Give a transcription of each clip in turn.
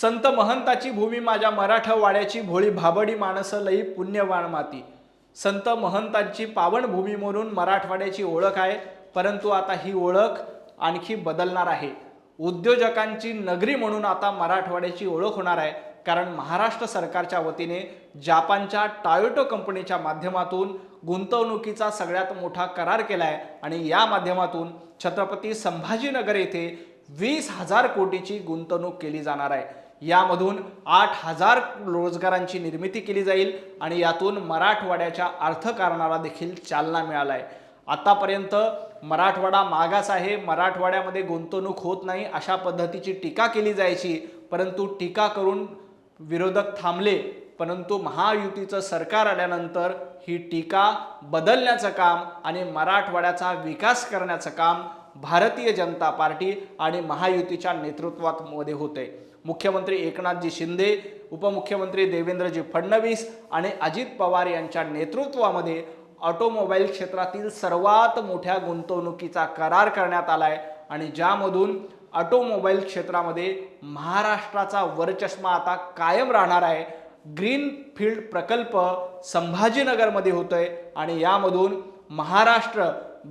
संत महंताची भूमी माझ्या मराठवाड्याची भोळी भाबडी माणसं लई पुण्यवाण माती. संत महंतांची पावनभूमी म्हणून मराठवाड्याची ओळख आहे परंतु आता ही ओळख आणखी बदलणार आहे. उद्योजकांची नगरी म्हणून आता मराठवाड्याची ओळख होणार आहे कारण महाराष्ट्र सरकारच्या वतीने जापानच्या टायोटो कंपनीच्या माध्यमातून गुंतवणुकीचा सगळ्यात मोठा करार केला आहे आणि या माध्यमातून छत्रपती संभाजीनगर येथे वीस हजार कोटीची गुंतवणूक केली जाणार आहे. यामधून आठ हजार रोजगारांची निर्मिती केली जाईल आणि यातून मराठवाड्याच्या अर्थकारणाला देखील चालना मिळाला आहे आतापर्यंत मराठवाडा मागास आहे. मराठवाड्यामध्ये गुंतवणूक होत नाही अशा पद्धतीची टीका केली जायची. परंतु टीका करून विरोधक थांबले. परंतु महायुतीचं सरकार आल्यानंतर ही टीका बदलण्याचं काम आणि मराठवाड्याचा विकास करण्याचं काम भारतीय जनता पार्टी आणि महायुतीच्या नेतृत्वात मध्ये होते मुख्यमंत्री एकनाथजी शिंदे उपमुख्यमंत्री देवेंद्रजी फडणवीस आणि अजित पवार यांच्या नेतृत्वामध्ये ऑटोमोबाईल क्षेत्रातील सर्वात मोठ्या गुंतवणुकीचा करार करण्यात आलाय आणि ज्यामधून ऑटोमोबाईल क्षेत्रामध्ये महाराष्ट्राचा वरचष्मा आता कायम राहणार आहे. ग्रीन फील्ड प्रकल्प संभाजीनगरमध्ये होतोय आणि यामधून महाराष्ट्र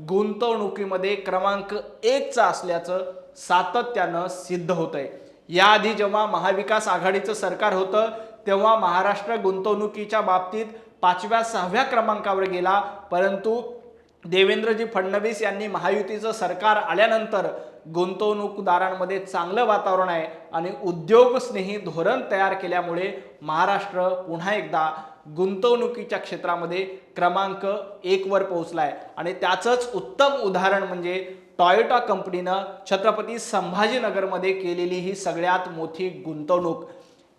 गुंतवणुकीमध्ये क्रमांक एकचा असल्याचं सातत्यानं सिद्ध होतंय. याआधी जेव्हा महाविकास आघाडीचं सरकार होतं तेव्हा महाराष्ट्र गुंतवणुकीच्या बाबतीत पाचव्या सहाव्या क्रमांकावर गेला. परंतु देवेंद्रजी फडणवीस यांनी महायुतीचं सरकार आल्यानंतर गुंतवणूकदारांमध्ये चांगलं वातावरण आहे आणि उद्योगस्नेही धोरण तयार केल्यामुळे महाराष्ट्र पुन्हा एकदा गुंतवणुकीच्या क्षेत्रामध्ये क्रमांक एकवर पोहोचला आहे आणि त्याचंच उत्तम उदाहरण म्हणजे टॉयोटा कंपनीनं छत्रपती संभाजीनगरमध्ये केलेली ही सगळ्यात मोठी गुंतवणूक.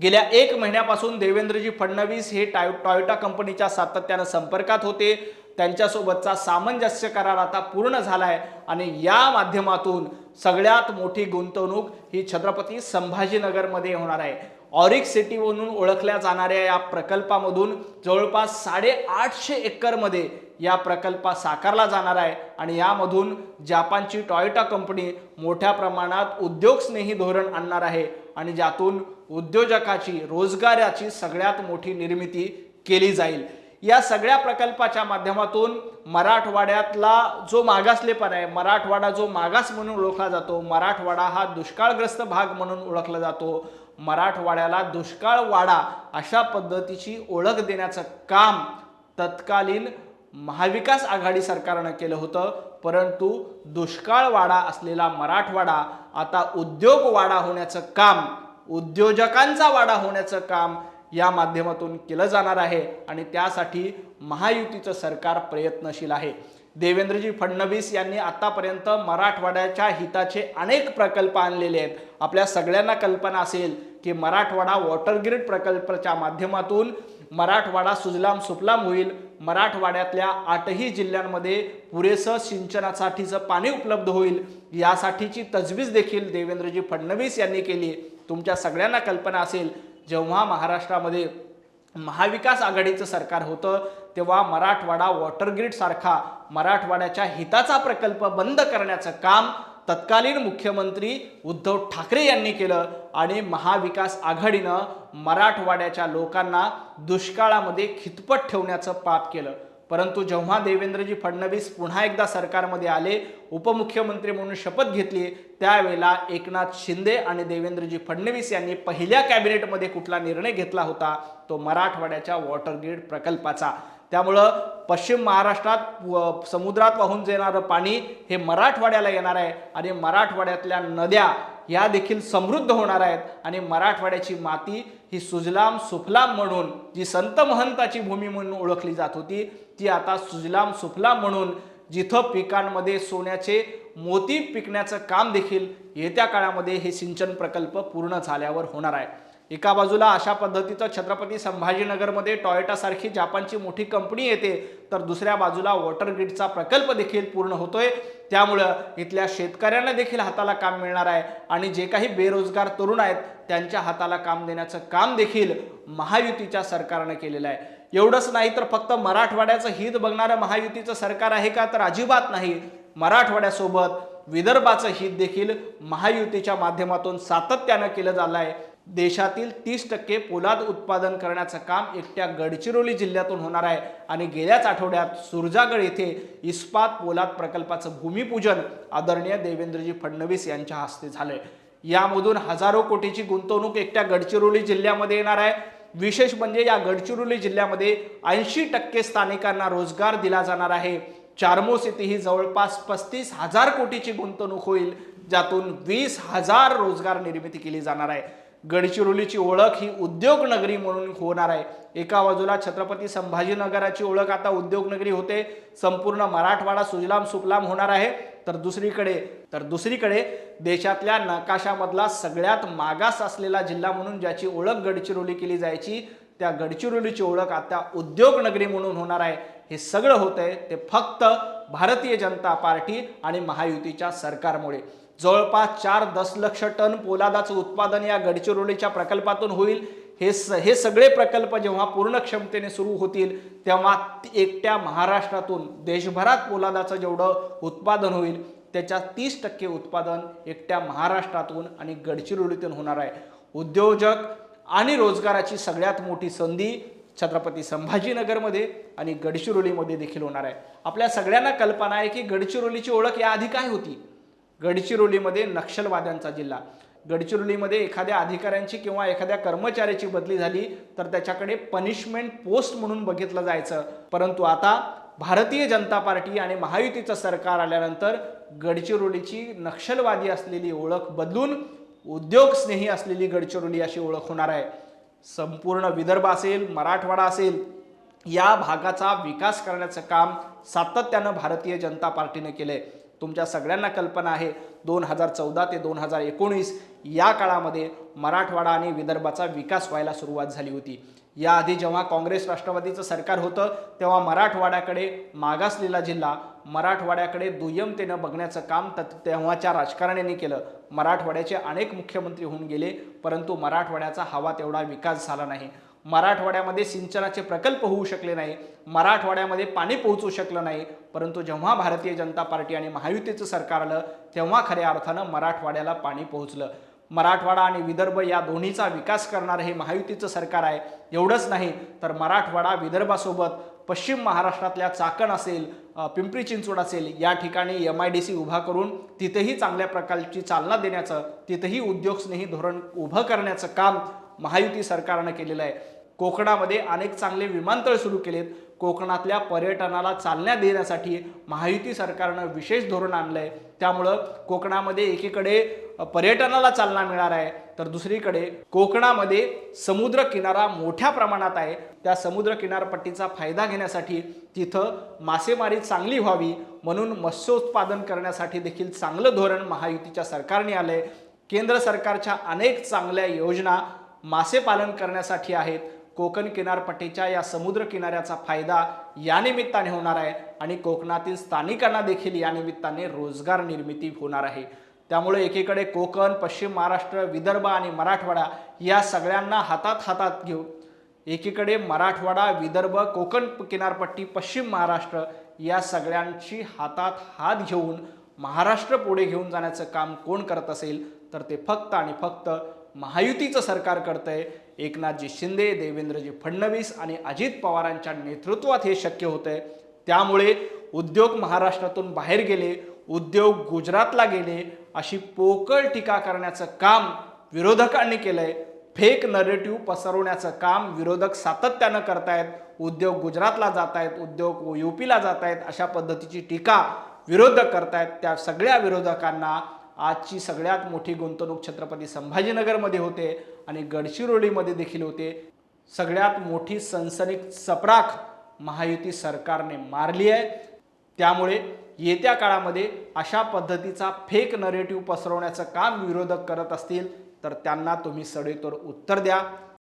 गेल्या एक महिन्यापासून देवेंद्रजी फडणवीस हे टाय टॉयोटा कंपनीच्या सातत्यानं संपर्कात होते. त्यांच्यासोबतचा सामंजस्य करार आता पूर्ण झाला आहे आणि या माध्यमातून सगळ्यात मोठी गुंतवणूक ही छत्रपती संभाजीनगरमध्ये होणार आहे. ऑरिक सिटी म्हणून ओळखल्या जाणाऱ्या या प्रकल्पामधून जवळपास साडेआठशे एकरमध्ये या प्रकल्प साकारला जाणार आहे आणि यामधून जापानची टॉयोटा कंपनी मोठ्या प्रमाणात उद्योगस्नेही धोरण आणणार आहे आणि ज्यातून उद्योजकाची रोजगाराची सगळ्यात मोठी निर्मिती केली जाईल. या सगळ्या प्रकल्पाच्या माध्यमातून मराठवाड्यातला जो मागासलेपण आहे मराठवाडा जो मागास म्हणून ओळखला जातो मराठवाडा हा दुष्काळग्रस्त भाग म्हणून ओळखला जातो. मराठवाड्याला दुष्काळ वाडा अशा पद्धतीची ओळख देण्याचं काम तत्कालीन महाविकास आघाडी सरकारनं केलं होतं. परंतु दुष्काळ वाडा असलेला मराठवाडा आता उद्योग वाडा होण्याचं काम उद्योजकांचा वाडा होण्याचं काम या माध्यमातून केलं जाणार आहे आणि त्यासाठी महायुतीचं सरकार प्रयत्नशील आहे. देवेंद्रजी फडणवीस यांनी आतापर्यंत मराठवाड्याच्या हिताचे अनेक प्रकल्प आणलेले आहेत. आपल्या सगळ्यांना कल्पना असेल की मराठवाडा वॉटर ग्रीड प्रकल्पाच्या माध्यमातून मराठवाडा सुजलाम सुफलाम होईल. मराठवाड्यातल्या आठही जिल्ह्यांमध्ये पुरेसं सिंचनासाठीचं पाणी उपलब्ध होईल. यासाठीची तजवीज देखील देवेंद्रजी फडणवीस यांनी केली. तुमच्या सगळ्यांना कल्पना असेल जेव्हा महाराष्ट्रामध्ये महाविकास आघाडीचं सरकार होतं तेव्हा मराठवाडा वॉटर ग्रीड सारखा मराठवाड्याच्या हिताचा प्रकल्प बंद करण्याचं काम तत्कालीन मुख्यमंत्री उद्धव ठाकरे यांनी केलं आणि महाविकास आघाडीनं मराठवाड्याच्या लोकांना दुष्काळामध्ये खितपत ठेवण्याचं पाप केलं. परंतु जेव्हा देवेंद्रजी फडणवीस पुन्हा एकदा सरकारमध्ये आले उपमुख्यमंत्री म्हणून शपथ घेतली त्यावेळेला एकनाथ शिंदे आणि देवेंद्रजी फडणवीस यांनी पहिल्या कॅबिनेटमध्ये कुठला निर्णय घेतला होता तो मराठवाड्याच्या वॉटर ग्रीड प्रकल्पाचा. त्यामुळं पश्चिम महाराष्ट्रात व- समुद्रात वाहून येणारं पाणी हे मराठवाड्याला येणार आहे आणि मराठवाड्यातल्या नद्या या देखील समृद्ध होणार आहेत आणि मराठवाड्याची माती ही सुजलाम सुफलाम म्हणून जी संत महंताची भूमी म्हणून ओळखली जात होती ती आता सुजलाम सुफलाम म्हणून जिथं पिकांमध्ये सोन्याचे मोती पिकण्याचं काम देखील येत्या काळामध्ये हे सिंचन प्रकल्प पूर्ण झाल्यावर होणार आहे. एका बाजूला अशा पद्धतीचं छत्रपती संभाजीनगरमध्ये टॉयोटासारखी जापानची मोठी कंपनी येते तर दुसऱ्या बाजूला वॉटर ग्रीडचा प्रकल्प देखील पूर्ण होतोय. त्यामुळं इथल्या शेतकऱ्यांना देखील हाताला काम मिळणार आहे आणि जे काही बेरोजगार तरुण आहेत त्यांच्या हाताला काम देण्याचं काम देखील महायुतीच्या सरकारनं केलेलं आहे. एवढंच नाही तर फक्त मराठवाड्याचं हित बघणारं महायुतीचं सरकार आहे का? तर अजिबात नाही. मराठवाड्यासोबत विदर्भाचं हित देखील महायुतीच्या माध्यमातून सातत्यानं केलं झालं आहे देशातील तीस टक्के पोलाद उत्पादन करण्याचं काम एकट्या गडचिरोली जिल्ह्यातून होणार आहे. आणि गेल्याच आठवड्यात सुरजागड येथे इस्पात पोलाद प्रकल्पाचं भूमिपूजन आदरणीय देवेंद्रजी फडणवीस यांच्या हस्ते झालंय. यामधून हजारो कोटीची गुंतवणूक एकट्या गडचिरोली जिल्ह्यामध्ये येणार आहे. विशेष म्हणजे या गडचिरोली जिल्ह्यामध्ये ऐंशी टक्के स्थानिकांना रोजगार दिला जाणार आहे. चारमोस येथे ही जवळपास पस्तीस हजार कोटीची गुंतवणूक होईल ज्यातून वीस हजार रोजगार निर्मिती केली जाणार आहे. गडचिरोलीची ओळख ही उद्योगनगरी म्हणून होणार आहे. एका बाजूला छत्रपती संभाजीनगराची ओळख आता उद्योगनगरी होते. संपूर्ण मराठवाडा सुजलाम सुफलाम होणार आहे. तर दुसरीकडे तर दुसरीकडे देशातल्या नकाशामधला सगळ्यात मागास असलेला जिल्हा म्हणून ज्याची ओळख गडचिरोली केली जायची त्या गडचिरोलीची ओळख आता उद्योगनगरी म्हणून होणार आहे. हे सगळं होतंय ते फक्त भारतीय जनता पार्टी आणि महायुतीच्या सरकारमुळे. जवळपास चार दशलक्ष टन पोलादाचं उत्पादन या गडचिरोलीच्या प्रकल्पातून होईल. हे स हे सगळे प्रकल्प जेव्हा पूर्ण क्षमतेने सुरू होतील तेव्हा एकट्या महाराष्ट्रातून देशभरात पोलादाचं जेवढं उत्पादन होईल त्याच्या तीस टक्के उत्पादन एकट्या महाराष्ट्रातून आणि गडचिरोलीतून होणार आहे. उद्योजक आणि रोजगाराची सगळ्यात मोठी संधी छत्रपती संभाजीनगरमध्ये आणि गडचिरोलीमध्ये देखील होणार आहे. आपल्या सगळ्यांना कल्पना आहे की गडचिरोलीची ओळख याआधी काय होती? गडचिरोलीमध्ये नक्षलवाद्यांचा जिल्हा. गडचिरोलीमध्ये एखाद्या अधिकाऱ्यांची किंवा एखाद्या कर्मचाऱ्याची बदली झाली तर त्याच्याकडे पनिशमेंट पोस्ट म्हणून बघितलं जायचं. परंतु आता भारतीय जनता पार्टी आणि महायुतीचं सरकार आल्यानंतर गडचिरोलीची नक्षलवादी असलेली ओळख बदलून उद्योगस्नेही असलेली गडचिरोली अशी ओळख होणार आहे. संपूर्ण विदर्भ असेल मराठवाडा असेल या भागाचा विकास करण्याचं काम सातत्यानं भारतीय जनता पार्टीने केलं आहे तुमच्या सगळ्यांना कल्पना आहे. दोन हजार चौदा ते दोन हजार एकोणीस या काळामध्ये मराठवाडा आणि विदर्भाचा विकास व्हायला सुरुवात झाली होती. याआधी जेव्हा काँग्रेस राष्ट्रवादीचं सरकार होतं तेव्हा मराठवाड्याकडे मागासलेला जिल्हा मराठवाड्याकडे दुय्यमतेनं बघण्याचं काम त तेव्हाच्या राजकारण्यांनी केलं. मराठवाड्याचे अनेक मुख्यमंत्री होऊन गेले परंतु मराठवाड्याचा हवा तेवढा विकास झाला नाही. मराठवाड्यामध्ये सिंचनाचे प्रकल्प होऊ शकले नाही. मराठवाड्यामध्ये पाणी पोहोचू शकलं नाही. परंतु जेव्हा भारतीय जनता पार्टी आणि महायुतीचं सरकार आलं तेव्हा खऱ्या अर्थानं मराठवाड्याला पाणी पोहोचलं. मराठवाडा आणि विदर्भ या दोन्हीचा विकास करणारं हे महायुतीचं सरकार आहे एवढंच नाही तर मराठवाडा विदर्भासोबत पश्चिम महाराष्ट्रातल्या चाकण असेल पिंपरी चिंचवड असेल या ठिकाणी एम आय डी सी उभा करून तिथेही चांगल्या प्रकारची चालना देण्याचं तिथेही उद्योगस्नेही धोरण उभं करण्याचं काम महायुती सरकारनं केलेलं आहे. कोकणामध्ये अनेक चांगले विमानतळ सुरू केलेत. कोकणातल्या पर्यटनाला चालना देण्यासाठी महायुती सरकारनं विशेष धोरण आणलंय. त्यामुळं कोकणामध्ये एकीकडे पर्यटनाला चालना मिळणार आहे तर दुसरीकडे कोकणामध्ये समुद्र किनारा मोठ्या प्रमाणात आहे. त्या समुद्र किनारपट्टीचा फायदा घेण्यासाठी तिथं मासेमारी चांगली व्हावी म्हणून मत्स्योत्पादन करण्यासाठी देखील चांगलं धोरण महायुतीच्या सरकारने आलंय केंद्र सरकारच्या अनेक चांगल्या योजना मासेपालन करण्यासाठी आहेत. कोकण किनारपट्टीच्या या समुद्र किनाऱ्याचा फायदा या निमित्ताने होणार आहे आणि कोकणातील स्थानिकांना देखील या निमित्ताने रोजगार निर्मिती होणार आहे. त्यामुळे एकीकडे कोकण पश्चिम महाराष्ट्र विदर्भ आणि मराठवाडा या सगळ्यांना हातात हातात घेऊन एकीकडे मराठवाडा विदर्भ कोकण किनारपट्टी पश्चिम महाराष्ट्र या सगळ्यांची हातात हात घेऊन महाराष्ट्र पुढे घेऊन जाण्याचं काम कोण करत असेल तर ते फक्त आणि फक्त महायुतीचं सरकार करतंय. एकनाथजी शिंदे देवेंद्रजी फडणवीस आणि अजित पवारांच्या नेतृत्वात हे शक्य होतंय. त्यामुळे उद्योग महाराष्ट्रातून बाहेर गेले उद्योग गुजरातला गेले अशी पोकळ टीका करण्याचं काम विरोधकांनी केलं आहे फेक नरेटिव्ह पसरवण्याचं काम विरोधक सातत्यानं करतायत. उद्योग गुजरातला जात आहेत उद्योग युपीला जात आहेत अशा पद्धतीची टीका विरोधक करतायत. त्या सगळ्या विरोधकांना आजची सगळ्यात मोठी गुंतवणूक छत्रपती संभाजीनगरमध्ये होते आणि गडचिरोलीमध्ये देखील होते. सगळ्यात मोठी सनसनीक चपराक महायुती सरकारने मारली आहे. त्यामुळे येत्या काळामध्ये अशा पद्धतीचा फेक नरेटिव्ह पसरवण्याचं काम विरोधक करत असतील तर त्यांना तुम्ही सडेतोड उत्तर द्या.